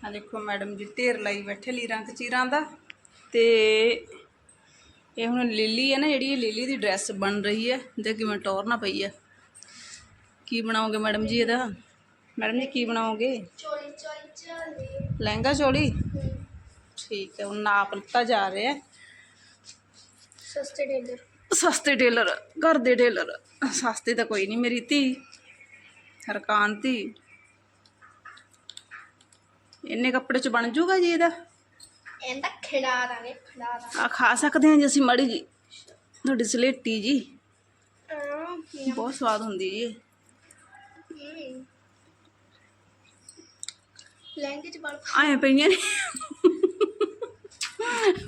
ਆ ਦੇਖੋ ਮੈਡਮ ਜੀ ਢੇਰ ਲਾਈ ਬੈਠੇ ਲੀਰਾਂ ਕਚੀਰਾਂ ਦਾ। ਤੇ ਇਹ ਹੁਣ ਲਿਲੀ ਹੈ ਨਾ ਜਿਹੜੀ ਇਹ ਲਿਲੀ ਦੀ ਡਰੈਸ ਬਣ ਰਹੀ ਹੈ ਦੇ ਕਿਵੇਂ ਟੌਰ ਨਾ ਪਈ ਹੈ। ਕੀ ਬਣਾਓਗੇ ਮੈਡਮ ਜੀ ਇਹਦਾ? ਮੈਡਮ ਜੀ ਕੀ ਬਣਾਓਗੇ? ਚੋਲੀ ਚੋਲੀ ਚੋਲੀ ਲਹਿੰਗਾ ਚੋਲੀ? ਠੀਕ ਹੈ ਉਹ ਨਾਪ ਲਿੱਤਾ ਜਾ ਰਿਹਾ ਹੈ। ਸਸਤੇ ਟੇਲਰ। ਸਸਤੇ ਟੇਲਰ ਘਰ ਦੇ ਟੇਲਰ। ਸਸਤੇ ਤਾਂ ਕੋਈ ਨਹੀਂ ਮੇਰੀ ਧੀ ਹਰਕਾਨ ਧੀ। ਇੰਨੇ ਕੱਪੜੇ ਚ ਬਣ ਜੂਗਾ ਜੀ ਇਹਦਾ? ਇਹਦਾ ਖਿਡਾ ਦਾਂਗੇ ਖਿਡਾ ਦਾਂਗੇ। ਆ ਖਾ ਸਕਦੇ ਹਾਂ ਜੀ ਅਸੀਂ ਮਾੜੀ ਜੀ। ਤੁਹਾਡੀ ਸਲੇਟੀ ਜੀ। ਬਹੁਤ ਸਵਾਦ ਹੁੰਦੀ ਜੀ। ਲਹਿੰਗੇ ਚ ਬਲ ਆਏ ਪਈਆਂ ਨੇ।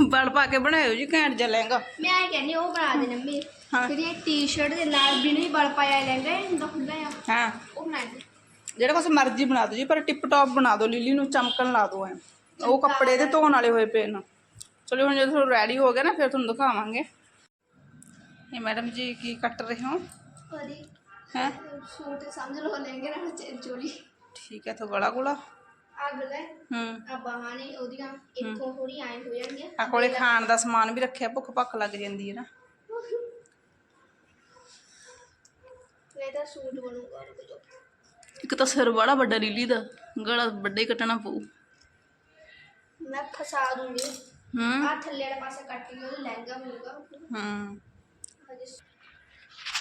ਬਲ ਪਾ ਕੇ ਬਣਾਇਓ ਜੀ ਘੈਂਟ ਜਿਹਾ ਲਹਿੰਗਾ। ਮੈਂ ਇਹ ਕਹਿੰਦੀ ਉਹ ਬਣਾ ਦੇ ਨੰਮੀ ਹਾਂ। ਫਿਰ ਇਹ ਟੀ-ਸ਼ਰਟ ਦੇ ਨਾਲ ਵੀ ਨਹੀਂ ਬਲ ਪਾਇਆ ਲਹਿੰਗਾ ਇਹ ਹੁੰਦਾ ਹੁੰਦਾ ਆ ਹਾਂ। ਜਿਹੜਾ ਕੁਛ ਮਰਜ਼ੀ ਬਣਾ ਦਿਓ ਜੀ ਪਰ ਟਿਪ ਟੌਪ ਬਣਾ ਦਿਓ ਲਿਲੀ ਨੂੰ ਚਮਕਣ ਲਾ ਦਿਓ ਐ। ਉਹ ਕੱਪੜੇ ਦੇ ਧੋਣ ਵਾਲੇ ਹੋਏ ਪਏ ਨੇ। ਚਲੋ ਹੁਣ ਜਦੋਂ ਰੈਡੀ ਹੋ ਗਿਆ ਨਾ ਫਿਰ ਤੁਹਾਨੂੰ ਦਿਖਾਵਾਂਗੇ। ਇਹ ਮੈਡਮ ਜੀ ਕੀ ਕੱਟ ਰਹੇ ਹੋ? ਕਦੀ ਹੈ? ਸੂਟ ਸਮਝ ਲਓ ਲਹਿੰਗੇ ਨਾਲ ਚ- ਚੋਲੀ। ਠੀਕ ਹੈ ਤਾਂ ਗਲਾ ਗੁਲਾ। ਆ ਗਲਾ ਹੂੰ। ਆ ਬਾਹਾਂ ਨੇ ਉਹਦੀਆਂ ਇੱਕੋ ਥੋੜੀ ਐਂ ਹੋ ਜਾਣਗੀਆਂ ਆ ਕੋਲੇ ਖਾਣ ਦਾ ਸਮਾਨ ਵੀ ਰੱਖਿਆ ਭੁੱਖ ਭੱਖ ਲੱਗ ਜਾਂਦੀ ਹੈ ਨਾ। ਇਹ ਤਾਂ ਸੂਟ ਬਣੂਗਾ ਰੁਕ ਜਾਓ। ਇੱਕ ਤਾਂ ਸਿਰ ਬੜਾ ਵੱਡਾ ਲਿਲੀ ਦਾ ਗਲਾ ਵੱਡਾ ਹੀ ਕੱਟਣਾ ਪਊ। ਮੈਂ ਫਸਾ ਦੂੰਗੀ। ਹੂੰ। ਆ ਥੱਲੇ ਵਾਲਾ ਪਾਸਾ ਕੱਟ ਕੇ ਉਹ ਲਹਿੰਗਾ ਮਿਲੂਗਾ। ਹੂੰ। ਹਜੇ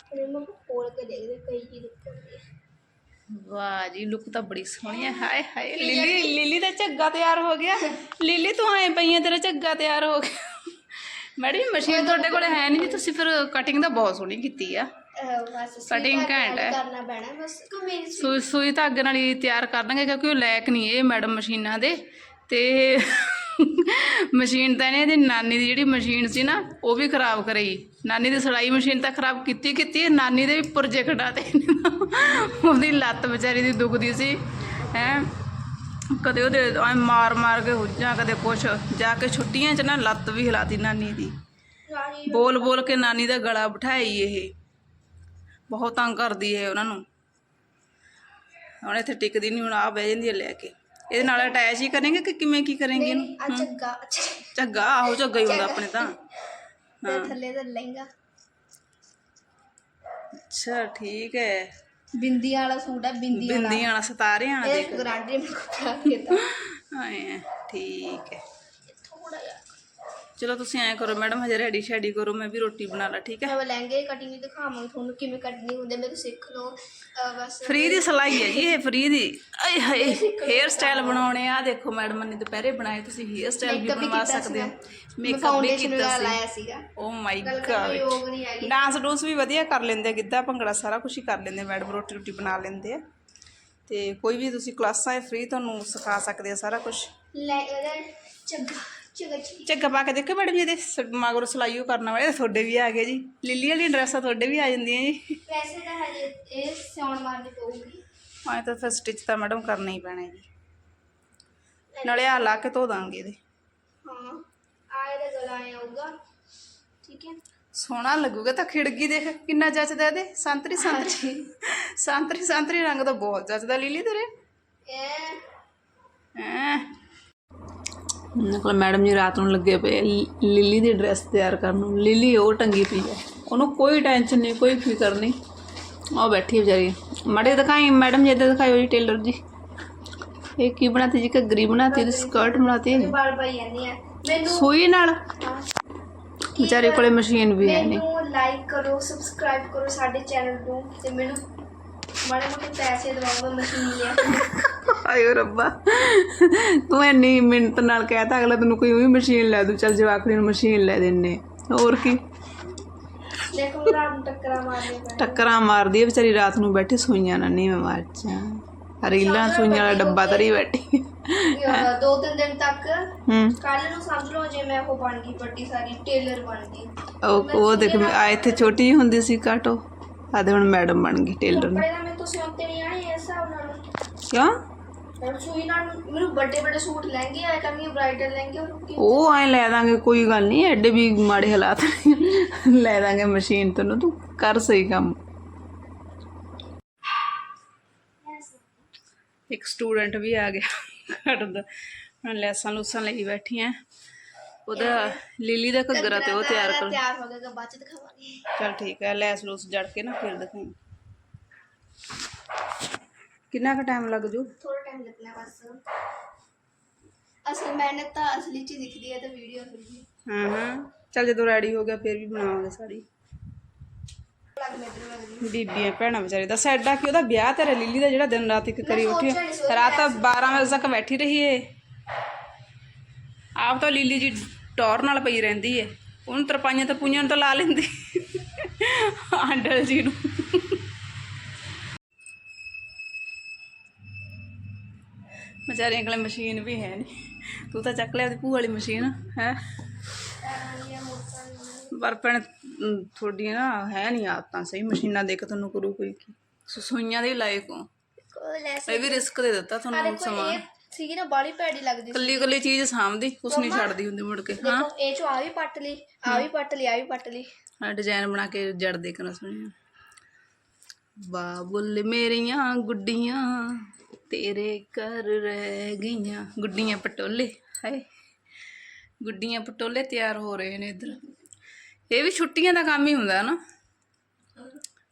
ਫਿਰ ਮੈਂ ਖੋਲ ਕੇ ਦੇਖਦੇ ਕਈ ਚੀਜ਼ ਹੁੰਦੀ ਹੈ। ਵਾਹ ਜੀ ਲੁੱਕ ਤਾਂ ਬੜੀ ਸੋਹਣੀ ਹੈ। ਹਾਏ ਹਾਏ ਲਿਲੀ ਲਿਲੀ ਦਾ ਝੱਗਾ ਤਿਆਰ ਹੋ ਗਿਆ। ਲਿਲੀ ਤੂੰ ਆਏ ਪਈ ਹੈ ਤੇਰਾ ਝੱਗਾ ਤਿਆਰ ਹੋ ਗਿਆ। ਮੈਡਮ ਮਸ਼ੀਨ ਤੁਹਾਡੇ ਕੋਲ ਹੈ ਨਹੀਂ ਜੀ ਤੁਸੀਂ ਫਿਰ ਕਟਿੰਗ ਤਾਂ ਬਹੁਤ ਸੋਹਣੀ ਕੀਤੀ ਆ। ਬਸ Cutting ਘੈਂਟ ਹੈ। ਕਰਨਾ ਪੈਣਾ ਬਸ ਸੂਈ ਸੂਈ ਧਾਗੇ ਨਾਲ ਹੀ ਤਿਆਰ ਕਰ ਦਾਂਗੇ ਕਿਉਂਕਿ ਉਹ ਲੈਕ ਨਹੀਂ ਇਹ ਮੈਡਮ ਮਸ਼ੀਨਾਂ ਦੇ। ਤੇ ਮਸ਼ੀਨ ਤਾਂ ਇਹਨੇ ਇਹਦੀ ਨਾਨੀ ਦੀ ਜਿਹੜੀ ਮਸ਼ੀਨ ਸੀ ਨਾ ਉਹ ਵੀ ਖਰਾਬ ਕਰਾਈ ਨਾਨੀ ਦੀ ਸਲਾਈ ਮਸ਼ੀਨ ਤਾਂ ਖਰਾਬ ਕੀਤੀ ਕੀਤੀ ਨਾਨੀ ਦੇ ਵੀ ਪੁਰਜੇ ਕਟਾਤੇ ਉਹਦੀ ਲੱਤ ਵਿਚਾਰੀ ਦੀ ਦੁਖਦੀ ਸੀ ਹੈ। ਕਦੇ ਉਹਦੇ ਐਂ ਮਾਰ ਮਾਰ ਕੇ ਹੁੱਜਾਂ ਕਦੇ ਕੁਛ ਜਾ ਕੇ ਛੁੱਟੀਆਂ 'ਚ ਨਾ ਲੱਤ ਵੀ ਹਿਲਾਤੀ ਨਾਨੀ ਦੀ। ਬੋਲ ਬੋਲ ਕੇ ਨਾਨੀ ਦਾ ਗਲਾ ਬਿਠਾਈ ਇਹ। ਬਹੁਤ ਤੰਗ ਕਰਦੀ ਹੈ ਉਹਨਾਂ ਨੂੰ। ਹੁਣ ਇੱਥੇ ਟਿਕਦੀ ਨਹੀਂ ਹੁਣ ਆ ਬਹਿ ਜਾਂਦੀ ਹੈ ਲੈ ਕੇ। ਇਹਦੇ ਨਾਲ ਅਟੈਚ ਹੀ ਕਰਾਂਗੇ ਕਿ ਕਿਵੇਂ ਕੀ ਕਰਾਂਗੇ ਇਹਨੂੰ? ਆ ਚੱਗਾ ਅੱਛਾ। ਝੱਗਾ ਆਹੋ ਝੱਗਾ ਹੀ ਹੁੰਦਾ ਆਪਣੇ ਤਾਂ। ਤੇ ਥੱਲੇ ਦਾ ਲਹਿੰਗਾ। ਅੱਛਾ ਠੀਕ ਹੈ ਬਿੰਦੀ ਵਾਲਾ ਸੂਟ ਹੈ ਬਿੰਦੀ ਵਾਲਾ। ਬਿੰਦੀਆਂ ਵਾਲਾ ਸਤਾਰਿਆਂ ਵਾਲਾ ਇਹ ਗਾਰੰਟੀ ਮੈਂ ਕਰਾ ਕੇ ਤਾਂ ਆਏ ਹੈ, ਠੀਕ ਹੈ ਚਲੋ ਤੁਸੀਂ ਐਂ ਕਰੋ ਮੈਡਮ ਹਜੇ ਰੈਡੀ ਸ਼ੈਡੀ ਕਰੋ ਮੈਂ ਵੀ ਰੋਟੀ ਬਣਾ ਲਾ ਠੀਕ ਹੈ? ਮੈਂ ਲਹਿੰਗੇ ਕਟਿੰਗ ਦਿਖਾਵਾਂਗੀ ਤੁਹਾਨੂੰ ਕਿਵੇਂ ਕੱਟਣੀ ਹੁੰਦੀ ਮੇਰੇ ਸਿੱਖ ਲਓ। ਅਹ ਬਸ। ਫ੍ਰੀ ਦੀ ਸਲਾਈ ਹੈ ਜੀ ਇਹ ਫ੍ਰੀ ਦੀ। ਆਏ ਹਾਏ ਹੇਅਰ ਸਟਾਈਲ ਬਣਾਉਣੇ ਆ ਦੇਖੋ ਮੈਡਮ ਨੇ ਦੁਪਹਿਰੇ ਬਣਾਏ ਤੁਸੀਂ ਹੇਅਰ ਸਟਾਈਲ ਵੀ Makeup ਵੀ ਬਣਵਾ ਕੀਤਾ ਸਕਦੇ ਹੋ। ਸੀਗਾ। ਮੇਕਅਪ ਵੀ ਫਾਊਂਡੇਸ਼ਨ ਕੀਤਾ ਸੀ। ਲਾਇਆ ਸੀਗਾ। ਓ ਮਾਈ ਗੱਲ ਕਰਨ ਗॉड ਯੋਗ ਨਹੀਂ ਹੈਗੀ। ਡਾਂਸ ਡੂਸ ਵੀ ਵਧੀਆ ਕਰ ਲੈਂਦੇ ਆ ਗਿੱਧਾ ਭੰਗੜਾ ਸਾਰਾ ਕੁਝ ਹੀ ਕਰ ਲੈਂਦੇ ਮੈਡਮ ਰੋਟੀ ਰੋਟੀ ਬਣਾ ਲੈਂਦੇ ਆ। ਤੇ ਕੋਈ ਵੀ ਤੁਸੀਂ ਕਲਾਸਾਂ ਫ੍ਰੀ ਤੁਹਾਨੂੰ ਸਿਖਾ ਸਕਦੇ ਆ ਸਾਰਾ ਕੁਝ ਲੈ ਉਹਦਾ ਚੱਗਾ। ਝੱਗਾ ਪਾ ਕੇ ਦੇਖੋ ਮੈਡਮ ਜੀ ਇਹਦੇ ਸ- ਮਗਰੋਂ ਸਲਾਈਓ ਕਰਨ ਵਾਲੇ ਤੁਹਾਡੇ ਵੀ ਆ ਗਏ ਜੀ। ਲਿੱਲੀ ਵਾਲੀ ਡਰੈਸਾਂ ਤੁਹਾਡੇ ਵੀ ਆ ਜਾਂਦੀਆਂ ਜੀ। ਵੈਸੇ ਤਾਂ ਹਜੇ ਇਹ ਸਿਉਣ ਮਾਰਨੀ ਪਊਗੀ। ਹਾਂ ਤਾਂ ਫਿਰ ਸਟਿਚ ਤਾਂ ਮੈਡਮ ਕਰਨਾ ਹੀ ਪੈਣਾ ਜੀ। ਨਾਲੇ ਆ ਲਾ ਕੇ ਧੋ ਦਾਂਗੇ ਇਹਦੇ। ਹਾਂ ਆ ਇਹਦਾ ਗਲਾ ਆਇਆ ਆਊਗਾ ਠੀਕ ਹੈ। ਸੋਹਣਾ ਲੱਗੂਗਾ ਤਾਂ ਖਿੜਗੀ ਦੇਖ ਕਿੰਨਾ ਜੱਚਦਾ ਇਹਦੇ। ਸੰਤਰੀ ਸੰਤਰੀ। ਸੰਤਰੀ ਸੰਤਰੀ ਰੰਗ ਤਾਂ ਬਹੁਤ ਜੱਚਦਾ ਲੀਲੀ ਤੇਰੇ। ਇਹ ਹੈਂ। ਨਿਕਲ ਮੈਡਮ ਜੀ ਰਾਤ ਨੂੰ ਲੱਗੇ ਪਏ ਲਿਲੀ ਦੀ ਡਰੈਸ ਤਿਆਰ ਕਰਨ ਨੂੰ। ਲਿਲੀ ਉਹ ਟੰਗੀ ਪਈ ਹੈ ਉਹਨੂੰ ਕੋਈ ਟੈਨਸ਼ਨ ਨਹੀਂ ਕੋਈ ਫਿਕਰ ਨਹੀਂ। ਉਹ ਬੈਠੀ ਹੈ ਵਿਚਾਰੀ। ਮੜੇ ਦਿਖਾਈ ਮੈਡਮ ਜੀ ਇੱਧਰ ਦਿਖਾਇਓ ਜੀ ਟੇਲਰ ਜੀ। ਇਹ ਕੀ ਬਣਾਤੀ ਜੀ ਘੱਗਰੀ ਬਣਾਤੀ ਤੇ ਸਕਰਟ ਬਣਾਤੀ ਬਾਲ ਪਾਈ ਜਾਂਦੀ ਆ ਮੈਨੂੰ ਸੂਈ ਨਾਲ? ਵਿਚਾਰੇ ਕੋਲੇ ਮਸ਼ੀਨ ਵੀ ਹੈ ਨਹੀਂ। ਮੈਨੂੰ ਲਾਈਕ ਕਰੋ ਸਬਸਕ੍ਰਾਈਬ ਕਰੋ ਸਾਡੇ ਚੈਨਲ ਨੂੰ ਤੇ ਮੈਨੂੰ ਮਾੜੇ ਮੋਟੇ ਪੈਸੇ ਦਵਾਓ ਮੈਂ ਮਸ਼ੀਨ ਲਿਆ ਆਇਓ ਰੱਬਾ। ਤੂੰ ਇੰਨੀ ਮਿੰਟ ਨਾਲ ਕਹਿਤਾ ਅਗਲਾ ਤੈਨੂੰ ਕੋਈ ਵੀ ਮਸ਼ੀਨ ਲੈ ਦੂ ਚੱਲ ਜਵਾਕੜੀ ਨੂੰ ਮਸ਼ੀਨ ਲੈ ਦਿੰਨੇ ਹੋਰ ਕੀ? ਦੇਖੋ ਰਾਤ ਨੂੰ ਟੱਕਰਾਂ ਮਾਰਦੇ ਪਏ ਟੱਕਰਾਂ ਮਾਰਦੀ ਹੈ ਵਿਚਾਰੀ ਰਾਤ ਨੂੰ ਬੈਠੀ ਸੂਈਆਂ ਨਾ ਨਹੀਂ ਮਾਰਚਾਂ ਰੀਲਾਂ ਸੂਈਆਂ ਵਾਲਾ ਡੱਬਾ ਤਰੀ ਬੈਠੀ। ਦੋ ਤਿੰਨ ਦਿਨ ਤੱਕ। ਕੱਲ ਨੂੰ ਸਮਝ ਲਓ ਜੇ ਮੈਂ ਉਹ ਬਣ ਗਈ ਵੱਡੀ ਸਾਰੀ ਟੇਲਰ ਬਣ ਗਈ। ਉਹ ਉਹ ਦੇਖ ਮੈਂ- ਆ ਇੱਥੇ ਛੋਟੀ ਜਿਹੀ ਹੁੰਦੀ ਸੀ ਕਾਟੋ ਆਦੇ ਹੁਣ ਮੈਡਮ ਬਣ ਗਈ ਟੇਲਰ ਨੂੰ। ਤੁਸੀਂ ਉੱਤੇ ਨਹੀਂ ਆਣੇ ਇਸ ਹਿਸਾਬ ਨਾਲ? ਕਿਉਂ? ਸੂਈ ਨਾਲ ਮੈਨੂੰ ਵੱਡੇ ਵੱਡੇ ਸੂਟ ਲਹਿੰਗੇ ਆਏ ਕਰਨਗੇ ਬ੍ਰਾਈਡਲ ਲਹਿੰਗੇ ਹੋਰ ਕੀ ਉਹ ਐ ਲੈ ਦਾਂਗੇ ਕੋਈ ਗੱਲ ਨਹੀਂ ਐਡੇ ਵੀ ਮਾੜੇ ਹਾਲਾਤ ਨਹੀਂ ਲੈ ਦਾਂਗੇ ਮਸ਼ੀਨ ਤੈਨੂੰ ਤੂੰ ਕਰ ਸਹੀ ਕੰਮ। ਇੱਕ ਸਟੂਡੈਂਟ ਵੀ ਆ ਗਿਆ ਕੱਟਦਾ ਮੈਂ ਲੈਸਾਂ ਲੂਸਾਂ ਲਈ ਬੈਠੀ ਆ। ਉਹਦਾ ਲੀਲੀ ਦਾ ਘੱਗਰਾ ਤੇ ਉਹ ਤਿਆਰ ਕਰ ਤਿਆਰ ਹੋ ਗਿਆ ਬਾਅਦ ਚ ਦਿਖਾਵਾਂਗੇ। ਚਲ ਠੀਕ ਹੈ ਲੈਸ ਲੂਸ ਜੜ ਕੇ ਨਾ ਫਿਰ ਦਿਖਾਈ। ਕਿੰਨਾ ਕੁ ਟਾਈਮ ਲੱਗ ਜੂ? ਥੋੜਾ ਟਾਈਮ ਲੱਗਣਾ ਬਸ। ਅਸਲ ਮਿਹਨਤ ਤਾਂ ਅਸਲੀ ਚ ਦਿਖਦੀ ਹੈ ਤੇ ਵੀਡੀਓ ਅਸਲੀ ਹਾਂ ਹਾਂ। ਚਲ ਜਦੋਂ ਰੈਡੀ ਹੋ ਗਿਆ ਫਿਰ ਵੀ ਬਣਾਵਾਂਗੇ ਸਾੜੀ ਲੱਗਦੀ ਬੀਬੀਆਂ ਭੈਣਾਂ ਵਿਚਾਰੀ ਦਾ ਸਾਡਾ ਕੀ ਉਹਦਾ ਵਿਆਹ ਤੇਰਾ ਲਿੱਲੀ ਦਾ ਜਿਹੜਾ ਦਿਨ ਰਾਤ ਇੱਕ ਕਰੀ ਉੱਠੀ ਰਾਤ 12 ਵਜੇ ਤੱਕ ਬੈਠੀ ਰਹੀ ਏ। ਆਪ ਤਾਂ ਲਿੱਲੀ ਜੀ ਟੌਰ ਨਾਲ ਪਈ ਰਹਿੰਦੀ ਏ। ਉਹਨੂੰ ਤਰਪਾਈਆਂ ਤਾਂ ਪੂਈਆਂ ਨੂੰ ਤਾਂ ਲਾ ਲੈਂਦੀ। ਆਂਡਲ ਜੀ ਨੂੰ। ਵਿਚਾਰੀਆਂ ਕੋਲ ਮਸ਼ੀਨ ਵੀ ਹੈ ਨਹੀਂ ਤੂੰ ਤਾਂ ਚੱਕ ਲਿਆ ਉਹਦੀ ਭੂਆ ਵਾਲੀ ਮਸ਼ੀਨ ਹੈ? ਪਰ ਭੈਣ ਤੁਹਾਡੀਆਂ ਨਾ ਹੈ ਨਹੀਂ ਆਦਤਾਂ ਸਹੀ ਮਸ਼ੀਨਾਂ ਦੇਖ ਤੁਹਾਨੂੰ ਕਰੂ ਕੋਈ ਕੀ। ਸਸੋਈਆਂ ਦੇ ਲਾਇਕ ਹੋ। ਇਹ ਵੀ ਰਿਸਕ ਦੇ ਦਿੱਤਾ ਤੁਹਾਨੂੰ ਦੇਖੋ ਸਮਾਂ ਇਹ ਸੀਗੀ ਨਾ ਬਾੜੀ ਭੈੜੀ ਲੱਗਦੀ ਕੱਲੀ ਕੱਲੀ ਚੀਜ਼ ਸਾਂਭਦੀ ਕੁਛ ਨਹੀਂ ਛੱਡਦੀ ਹੁੰਦੀ ਮੁੜ ਕੇ ਹਾਂ। ਇਹ ਚੋਂ ਆ ਵੀ ਪੱਟ ਲਈ ਆ ਵੀ ਪੱਟ ਲਈ ਆ ਵੀ ਪੱਟ ਲਈ। ਡਿਜ਼ਾਈਨ ਬਣਾ ਕੇ ਜੜ ਦੇਖਣਾ ਸੁਣਿਆ ਬਾਬੁੱਲ ਮੇਰੀਆਂ ਗੁੱਡੀਆਂ, ਤੇਰੇ ਘਰ ਰਹਿ ਗਈਆਂ। ਗੁੱਡੀਆਂ ਪਟੋਲੇ, ਹਾਏ। ਗੁੱਡੀਆਂ ਪਟੋਲੇ ਤਿਆਰ ਹੋ ਰਹੇ ਨੇ ਇੱਧਰ। ਇਹ ਵੀ ਛੁੱਟੀਆਂ ਦਾ ਕੰਮ ਹੀ ਹੁੰਦਾ ਨਾ।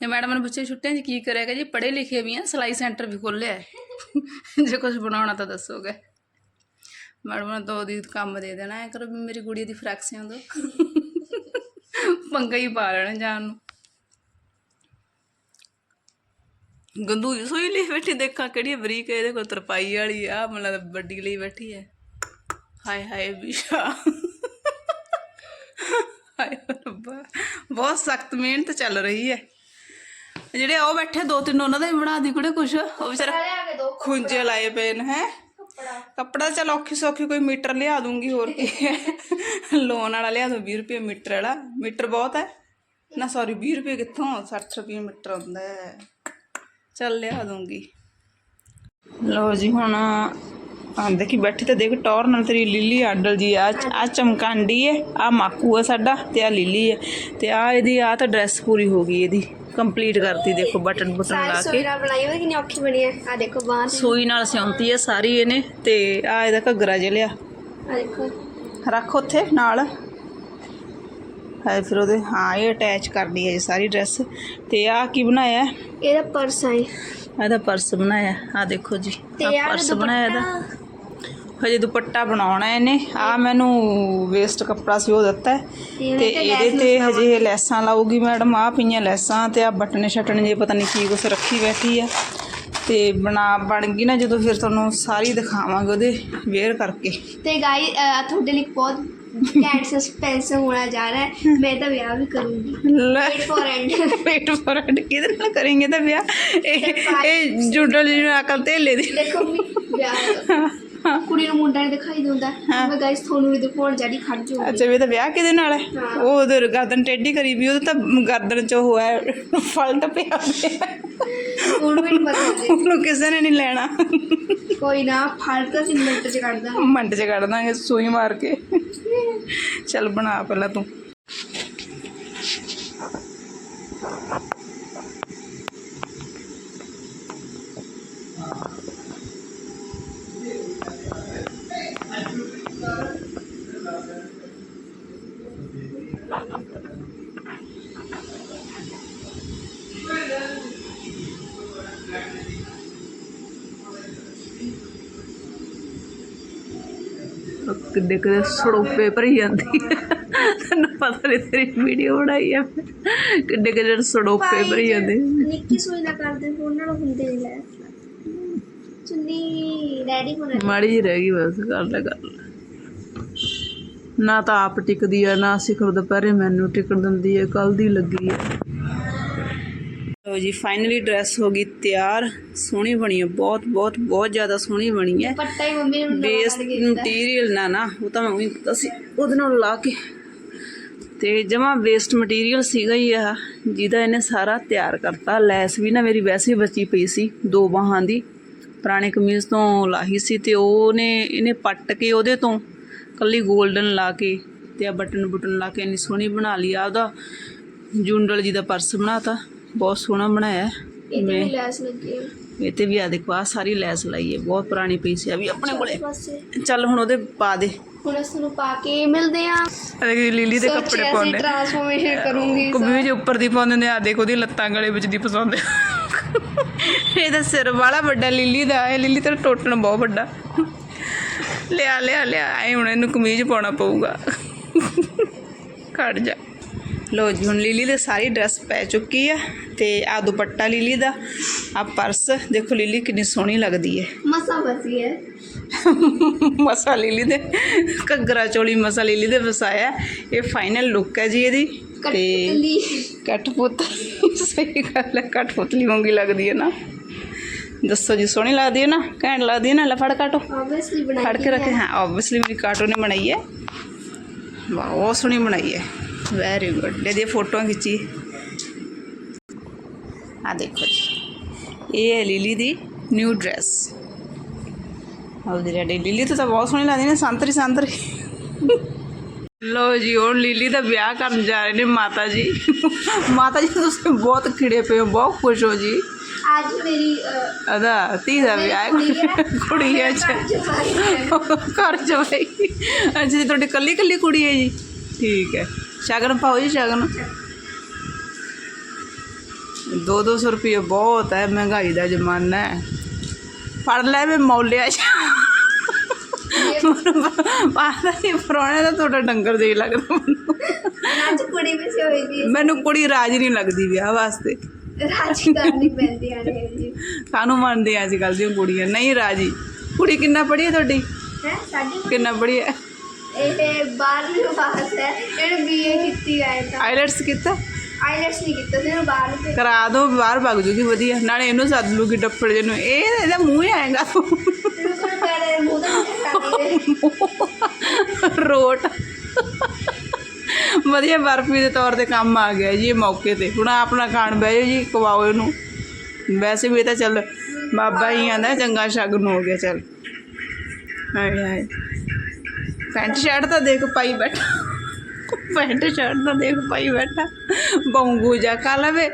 ਜੇ ਮੈਡਮ ਨੇ ਪੁੱਛਿਆ, ਛੁੱਟੀਆਂ 'ਚ ਕੀ ਕਰਿਆਗਾ ਜੀ ਪੜ੍ਹੇ ਲਿਖੇ ਵੀ ਆ, ਸਿਲਾਈ ਸੈਂਟਰ ਵੀ ਖੋਲ੍ਹਿਆ ਹੈ। ਜੇ ਕੁਝ ਬਣਾਉਣਾ ਤਾਂ ਦੱਸੋਗੇ। ਮੈਡਮ ਨੇ ਦੋ ਦੀ ਕੰਮ ਦੇ ਦੇਣਾ। ਐ ਕਰੋ ਵੀ ਮੇਰੀ ਗੁੜੀ ਦੀ ਫਰੈਕਸੀਆਂ ਦੋ। ਪੰਗਾ ਹੀ ਪਾ ਲੈਣਾ ਜਾਨ ਨੂੰ। ਗੰਦੂ ਸੋਈ ਲਈ ਬੈਠੀ ਦੇਖਾਂ ਕਿਹੜੀ ਬਰੀਕ ਹੈ ਇਹਦੇ ਕੋਲ ਤਰਪਾਈ ਵਾਲੀ ਆ ਮਤਲਬ ਵੱਡੀ ਲਈ ਬੈਠੀ ਹੈ। ਹਾਏ ਹਾਏ ਵਿਸ਼ਾ ਹਾਏ ਰੱਬਾ। ਬਹੁਤ ਸਖਤ ਮਿਹਨਤ ਚੱਲ ਰਹੀ ਹੈ। ਜਿਹੜੇ ਉਹ ਬੈਠੇ ਦੋ ਤਿੰਨ ਉਹਨਾਂ ਦੇ ਵੀ ਬਣਾ ਦੀ ਕੁੜੇ ਕੁਛ। ਉਹ ਵਿਚਾਰਾ ਖੁੰਝੇ ਲਾਏ ਪਏ ਨੇ ਹੈ। ਕੱਪੜਾ। ਕੱਪੜਾ ਚਲ ਔਖੀ ਸੌਖੀ ਕੋਈ ਮੀਟਰ ਲਿਆ ਦੂੰਗੀ ਹੋਰ ਕੀ ਹੈ। ਲੋਨ ਵਾਲਾ ਲਿਆ ਦੋ 20 ਰੁਪਏ ਮੀਟਰ ਵਾਲਾ। ਮੀਟਰ ਬਹੁਤ ਹੈ। ਨਾ ਸੌਰੀ 20 ਰੁਪਏ ਕਿੱਥੋਂ? 60 ਰੁਪਏ ਮੀਟਰ ਹੁੰਦਾ ਹੈ। ਚੱਲ ਲਿਆ ਦੂੰਗੀ ਲਓ ਜੀ ਹੁਣ ਆ ਦੇਖੀ ਬੈਠੀ ਤੇ ਦੇਖ ਟੌਰ ਨਾਲ ਤੇਰੀ ਲਿੱਲੀ ਆਡਲ ਜੀ ਆ ਆ ਚਮਕਾਂਡੀ ਹੈ ਆ ਮਾਕੂ ਹੈ ਸਾਡਾ ਤੇ ਆ ਲਿੱਲੀ ਹੈ ਤੇ ਆ ਇਹਦੀ ਆ ਤਾਂ ਡਰੈਸ ਪੂਰੀ ਹੋ ਗਈ ਇਹਦੀ ਕੰਪਲੀਟ ਕਰਤੀ ਦੇਖੋ ਬਟਨ ਬਟਨ ਲਾ ਕੇ। ਸੋਈ ਨਾਲ ਬਣਾਈ ਹੋਈ ਕਿੰਨੀ ਔਖੀ ਬਣੀ ਹੈ ਆ ਦੇਖੋ ਬਾਂਹ ਤੇ ਸੂਈ ਨਾਲ ਸਿਉਂਤੀ ਹੈ ਸਾਰੀ ਇਹਨੇ ਤੇ ਆ ਇਹਦਾ ਘੱਗਰਾ ਜਿਹਾ ਲਿਆ। ਆ ਦੇਖੋ। ਰੱਖ ਉੱਥੇ ਨਾਲ। ਫਿਰ ਉਹਦੇ ਹਾਂ ਇਹ ਅਟੈਚ ਕਰਨੀ ਹੈ ਜੀ ਸਾਰੀ ਡਰੈਸ ਤੇ ਆ ਕੀ ਬਣਾਇਆ? ਹੈ? ਇਹਦਾ ਪਰਸ ਆਈ ਇਹਦਾ ਪਰਸ ਬਣਾਇਆ। ਆ ਦੇਖੋ ਜੀ ਆ ਪਰਸ ਬਣਾਇਆ ਇਹਦਾ। ਹਜੇ ਦੁਪੱਟਾ ਬਣਾਉਣਾ ਇਹਨੇ। ਆ ਮੈਨੂੰ ਵੇਸਟ ਕੱਪੜਾ ਸੀ ਉਹ ਦਿੱਤਾ ਹੈ। ਤੇ ਇਹਦੇ ਤੇ ਹਜੇ ਲੈਸਾਂ ਲਾਊਗੀ ਮੈਡਮ। ਆ ਪਈਆਂ ਲੈਸਾਂ ਤੇ ਆ ਬਟਨੇ ਛਟਣੇ ਜੇ ਪਤਾ ਨਹੀਂ ਕੀ ਕੁਛ ਰੱਖੀ ਬੈਠੀ ਆ। ਤੇ ਬਣਾ ਬਣ ਗਈ ਨਾ ਜਦੋਂ ਫਿਰ ਤੁਹਾਨੂੰ ਸਾਰੀ ਦਿਖਾਵਾਂਗੇ ਉਹਦੇ ਵੇਅਰ ਕਰਕੇ। ਤੇ ਗਾਈ ਤੁਹਾਡੇ ਲਈ ਬਹੁਤ कैट सस्पेंस में होना जा रहा है मैं तो ब्याह भी करूंगी wait for end wait for end किधर ना करेंगे तो ब्याह ए जुडल जुडल अकल तेल ले दी देखो ब्याह ਕੁੜੀ ਨੂੰ ਮੁੰਡਾ ਨਹੀਂ ਦਿਖਾਈ ਦਿੰਦਾ। ਮੈਂ ਗਾਇਸ ਤੁਹਾਨੂੰ ਵੀ ਦਿਖਾਉਣ ਜਾੜੀ ਖੜ ਜਾਊਗੀ ਅੱਛਾ ਵੀ ਇਹ ਤਾਂ ਵਿਆਹ ਕਿਹਦੇ ਨਾਲ ਹੈ। ਉਹ ਉਧਰ ਗਰਦਨ ਟੇਢੀ ਕਰੀ ਵੀ ਉਹਦੇ ਤਾਂ ਗਰਦਨ ਚ ਉਹ ਹੈ ਫਲ ਤਾਂ ਪਿਆ ਉਹਨੂੰ ਵੀ ਨਹੀਂ ਪਤਾ ਹਜੇ। ਉਹਨੂੰ ਕਿਸੇ ਨੇ ਨਹੀਂ ਲੈਣਾ। ਕੋਈ ਨਾ ਫਲ ਤਾਂ ਅਸੀਂ ਮਿੰਟ ਚ ਕੱਢਦਾ ਮੰਡ ਚ ਕੱਢ ਦਾਂਗੇ ਸੂਈ ਮਾਰ ਕੇ। ਚੱਲ ਬਣਾ ਪਹਿਲਾਂ ਤੂੰ। ਕਿੱਡੇ ਕਿੱਡੇ ਸੜੋਪੇ ਭਰੀ ਜਾਂਦੀ ਤੈਨੂੰ ਪਤਾ ਨਹੀਂ ਤੇਰੀ ਵੀਡੀਓ ਬਣਾਈ ਆ। ਕਿੱਡੇ ਕਿੱਡੇ ਸੜੋਪੇ ਭਰੀ ਜਾਂਦੇ ਨਿੱਕੀ ਸੂਈ ਨਾ ਕਰਦੇ ਫੋਨ ਨਾਲ ਹੁੰਦੇ ਨਹੀਂ ਲੈ। ਚੁੰਨੀ ਰੈਡੀ ਹੋਣਾ ਮਾੜੀ ਜਿਹੀ ਰਹਿ ਗਈ ਬਸ ਕਰ ਲੈ ਕਰ ਲੈ। ਨਾ ਤਾਂ ਆਪ ਟਿਕਦੀ ਆ ਨਾ ਸਿਖਰ ਦੁਪਹਿਰੇ ਮੈਨੂੰ ਟਿਕਣ ਦਿੰਦੀ ਹੈ ਕੱਲ ਦੀ ਲੱਗੀ ਹੈ ਲੋ ਜੀ ਫਾਈਨਲੀ ਡਰੈਸ ਹੋ ਗਈ ਤਿਆਰ ਸੋਹਣੀ ਬਣੀ ਹੈ ਬਹੁਤ ਬਹੁਤ ਬਹੁਤ ਜ਼ਿਆਦਾ ਸੋਹਣੀ ਬਣੀ ਹੈ। ਪੱਟਾ ਹੀ ਮੰਮੀ ਨੂੰ ਬੇਸ ਮਟੀਰੀਅਲ ਨਾ ਨਾ ਉਹ ਤਾਂ ਮੈਂ ਉਹੀ ਦਿੱਤਾ ਸੀ ਉਹਦੇ ਨਾਲ ਲਾ ਕੇ। ਤੇ ਜਮਾ ਵੇਸਟ ਮਟੀਰੀਅਲ ਸੀਗਾ ਹੀ ਆ ਜਿਹਦਾ ਇਹਨੇ ਸਾਰਾ ਤਿਆਰ ਕਰਤਾ। ਲੈਸ ਵੀ ਨਾ ਮੇਰੀ ਵੈਸੇ ਬਚੀ ਪਈ ਸੀ ਦੋ ਬਾਹਾਂ ਦੀ। ਪੁਰਾਣੇ ਕਮੀਜ਼ ਤੋਂ ਲਾਹੀ ਸੀ ਤੇ ਉਹਨੇ ਇਹਨੇ ਪੱਟ ਕੇ ਉਹਦੇ ਤੋਂ ਕੱਲੀ 골ਡਨ ਲਾ ਕੇ ਤੇ ਆ ਬਟਨ ਬਟਨ ਲਾ ਕੇ ਇੰਨੀ ਸੋਹਣੀ ਬਣਾ ਲਈ। ਆ ਉਹਦਾ ਜੁੰਡਲ ਜੀ ਦਾ ਪਰਸ ਬਣਾਤਾ। ਬਹੁਤ ਸੋਹਣਾ ਬਣਾਇਆ ਇਹ ਮੈਂ ਵੀ ਲੈਸ ਲੱਗੀ ਹੈ। ਇਹ ਤੇ ਵੀ ਆ ਦੇਖੋ ਆ ਸਾਰੀ ਲੈਸ ਲਾਈ ਹੈ ਬਹੁਤ ਪੁਰਾਣੀ ਪਈ ਸੀ ਆ ਵੀ ਆਪਣੇ ਕੋਲੇ। ਪਾਸੇ। ਚੱਲ ਹੁਣ ਉਹਦੇ ਪਾ ਦੇ। ਹੁਣ ਇਸ ਨੂੰ ਪਾ ਕੇ ਮਿਲਦੇ ਆ ਅਰੇ ਲੀਲੀ ਦੇ ਕੱਪੜੇ ਪਾਉਂਦੇ ਟ੍ਰਾਂਸਫਾਰਮੇਸ਼ਨ ਕਰੂੰਗੀ ਕੁਬੀ ਦੇ ਉੱਪਰ ਦੀ ਪਾਉਂਦੇ ਨੇ ਆ ਦੇਖੋ ਉਹਦੀ ਲੱਤਾਂ ਗਲੇ ਵਿੱਚ ਦੀ ਪਸੰਦ ਇਹਦਾ ਸਿਰ ਵਾਲਾ ਵੱਡਾ ਲੀਲੀ ਦਾ ਇਹ ਲੀਲੀ ਤੇ ਟੋਟਣ ਬਹੁਤ ਵੱਡਾ। ਲਿਆ ਲਿਆ ਲਿਆ ਐ ਹੁਣ ਇਹਨੂੰ ਕਮੀਜ਼ ਪਾਉਣਾ ਪਊਗਾ। ਕੱਢ ਜਾ। ਲੋ ਜੀ ਹੁਣ ਲੀਲੀ ਦੇ ਸਾਰੀ ਡਰੈਸ ਪੈ ਚੁੱਕੀ ਆ ਤੇ ਆ ਦੁਪੱਟਾ ਲੀਲੀ ਦਾ ਆ ਪਰਸ। ਦੇਖੋ ਲੀਲੀ ਕਿੰਨੀ ਸੋਹਣੀ ਲੱਗਦੀ ਹੈ ਮਸਾ ਬਸੀ ਹੈ ਮਸਾ ਲੀਲੀ ਦੇ ਘੱਗਰਾ ਚੋਲੀ ਮਸਾ ਲੀਲੀ ਦੇ ਵਸਾਇਆ। ਇਹ ਫਾਈਨਲ ਲੁੱਕ ਹੈ ਜੀ ਇਹਦੀ। ਤੇ ਕਟਲੀ ਕਟਪੁੱਤ ਸਹੀ ਗੱਲ ਹੈ ਕਟਪੁੱਤਲੀ ਵਾਂਗੀ ਲੱਗਦੀ ਹੈ ਨਾ। ਦੱਸੋ ਜੀ ਸੋਹਣੀ ਲੱਗਦੀ ਹੈ ਨਾ? ਘੈਂਟ ਲੱਗਦੀ ਹੈ ਨਾ? ਲੈ ਫੜ ਕਾਟੋ। ਆਬਵੀਅਸਲੀ ਬਣਾਈ ਫੜ ਕੇ ਰੱਖੇ ਹਾਂ ਆਬਵੀਅਸਲੀ ਮੇਰੀ ਕਾਟੋ ਨੇ ਬਣਾਈ ਹੈ। ਵਾਹ ਬਹੁਤ ਸੋਹਣੀ ਬਣਾਈ ਹੈ। ਵੈਰੀ ਗੁੱਡ ਇਹਦੀ ਫੋਟੋਆਂ ਖਿੱਚੀ ਆ ਦੇਖੋ ਜੀ ਇਹ ਹੈ ਲੀਲੀ ਦੀ ਨਿਊ ਡਰੈਸ ਉਹਦੀ ਰੈਡੀ ਲੀਲੀ ਤਾਂ ਬਹੁਤ ਸੋਹਣੀ ਲੱਗਦੀ ਨੇ ਸੰਤਰੀ ਸੰਤਰੀ ਲੋ ਜੀ ਹੁਣ ਲੀਲੀ ਦਾ ਵਿਆਹ ਕਰਨ ਜਾ ਰਹੇ ਨੇ ਮਾਤਾ ਜੀ ਮਾਤਾ ਜੀ ਤੁਸੀਂ ਬਹੁਤ ਖਿੜੇ ਪਏ ਹੋ ਬਹੁਤ ਖੁਸ਼ ਹੋ ਜੀ ਅੱਜ ਮੇਰੀ ਅਹ, ਅਦਾ ਧੀ ਦਾ ਵਿਆਹ ਕੁੜੀ ਹੈ। ਹੈ ਕੁੜੀ ਹੈ ਅੱਛਾ ਘਰ ਜਵਾਈ ਹੈ। ਘਰ ਜਵਾਈ ਅੱਛਾ ਜੀ ਕੱਲੀ ਕੱਲੀ ਸ਼ਗਨ ਪਾਓ ਜੀ ਸ਼ਗਨ। 2-200 ਰੁਪਏ ਬਹੁਤ ਹੈ ਮਹਿੰਗਾਈ ਦਾ ਜ਼ਮਾਨਾ ਹੈ। ਫੜ ਲੈ ਵੇ ਮੌਲਿਆ ਪਾਦਾ ਹੀ ਫਰੋਣੇ ਦਾ ਤੁਹਾਡਾ ਡੰਗਰ ਦੇ ਲੱਗਦਾ ਮੈਨੂੰ। ਅੱਜ ਕੁੜੀ ਵੀ ਸੀ ਹੋਈ ਦੀ ਮੈਨੂੰ ਕੁੜੀ ਰਾਜ ਨਹੀਂ ਲੱਗਦੀ ਵਿਆਹ ਵਾਸਤੇ। ਰਾਜੀ ਕਰਨੀ ਪੈਂਦੀ ਆ ਜੀ। ਮੰਨਦੇ ਆ ਅੱਜ ਕੱਲ੍ਹ ਦੀਆਂ ਕੁੜੀਆਂ। ਨਹੀਂ ਰਾਜੀ ਕੁੜੀ ਕਿੰਨਾ ਪੜ੍ਹੀ ਹੈ ਤੁਹਾਡੀ? ਹੈ ਸਾਡੀ ਕਿੰਨਾ ਪੜ੍ਹੀ ਹੈ? ਇਹ ਬਾਰਵੀਂ ਪਾਸ ਹੈ। ਇਹਨੇ ਬੀਏ ਕੀਤੀ ਹੈ ਤਾਂ। ਆਈਲੈਟਸ ਕੀਤਾ? ਆਈਲੈਟਸ ਨਹੀਂ ਕੀਤਾ ਤੇ ਕਰਾ ਦੋ ਬਾਹਰ ਜੂਗੀ ਵਧੀਆ। ਨਾਲੇ ਇਹਨੂੰ ਸੱਦ ਲੂਗੀ ਡੱਫੜ ਜਿਹਨੂੰ। ਇਹ ਇਹਦਾ ਮੂੰਹ ਹੀ ਆਏਗਾ। ਤੈਨੂੰ ਕੋਈ ਕਰੇ ਮੂੰਹ ਤਾਂ ਨਹੀਂ ਰੋਟ। ਵਧੀਆ ਬਰਫੀ ਦੇ ਤੌਰ ਤੇ ਕੰਮ ਆ ਗਿਆ ਜੀ ਇਹ ਮੌਕੇ ਤੇ। ਹੁਣ ਆਪਣਾ ਖਾਣ ਬਹਿ ਜਾਓ ਜੀ ਖਵਾਓ ਇਹਨੂੰ। ਵੈਸੇ ਵੀ ਇਹ ਤਾਂ ਚੱਲ ਬਾਬਾ ਹੀ ਆਂਦਾ ਚੰਗਾ ਸ਼ਗਨ ਹੋ ਗਿਆ ਚੱਲ। ਹਾਏ ਹਾਏ। ਪੈਂਟ ਸ਼ਰਟ ਤਾਂ ਦੇਖ ਪਾਈ ਬੈਠਾ। ਪੈਂਟ ਸ਼ਰਟ ਤਾਂ ਦੇਖ ਪਾਈ ਬੈਠਾ। ਬੌਂਗੂ ਜਾ ਕਾ ਲਵੇ।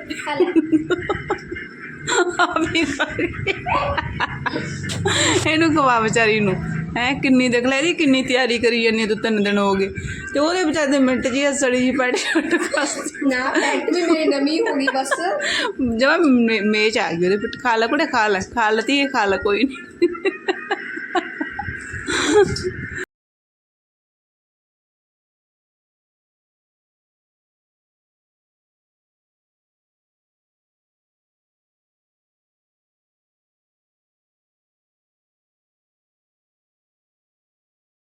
ਆ ਵੀ ਕਰਕੇ। ਇਹਨੂੰ ਖਵਾ ਵਿਚਾਰੀ ਨੂੰ। ਹੈ ਕਿੰਨੀ ਦੇਖ ਲੈ ਇਹਦੀ ਕਿੰਨੀ ਤਿਆਰੀ ਕਰੀ ਜਾਂਦੀ ਤੂੰ ਤਿੰਨ ਦਿਨ ਹੋ ਗਏ। ਤੇ ਉਹਦੇ ਵਿਚਾਰੇ ਦੇ ਮਿੰਟ ਜੀ ਸੜੀ ਜੀ ਪੈਂਟ ਸ਼ਰਟ ਕਸ ਨਾ ਪੈਂਟ ਵੀ ਮੇਰੀ ਨਵੀਂ ਹੋ ਗਈ ਬਸ। ਜਮਾ ਮੇਚ ਆ ਗਈ ਉਹਦੇ ਪਿੱਟ ਖਾ ਲੈ ਕੁੜੇ ਖਾ ਲੈ। ਖਾ ਲੈ ਤੀ ਖਾ ਲੈ ਕੋਈ ਨਹੀਂ